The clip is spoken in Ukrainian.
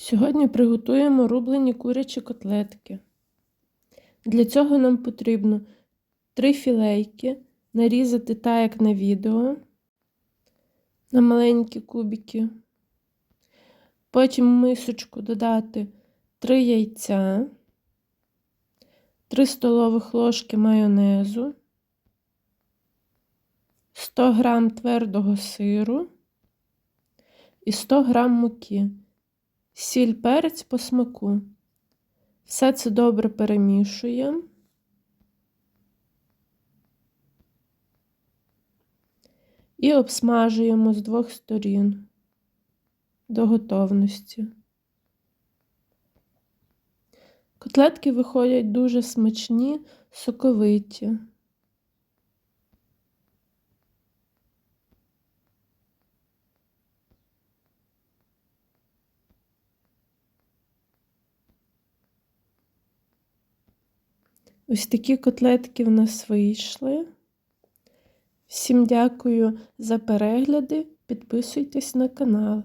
Сьогодні приготуємо рублені курячі котлетки. Для цього нам потрібно 3 філейки, нарізати так, як на відео, на маленькі кубики. Потім в мисочку додати 3 яйця, 3 столових ложки майонезу, 100 г твердого сиру і 100 г муки, сіль перець по смаку. Все це добре перемішуємо. І обсмажуємо з двох сторін до готовності. Котлетки виходять дуже смачні, соковиті. Ось такі котлетки в нас вийшли. Всім дякую за перегляди. Підписуйтесь на канал.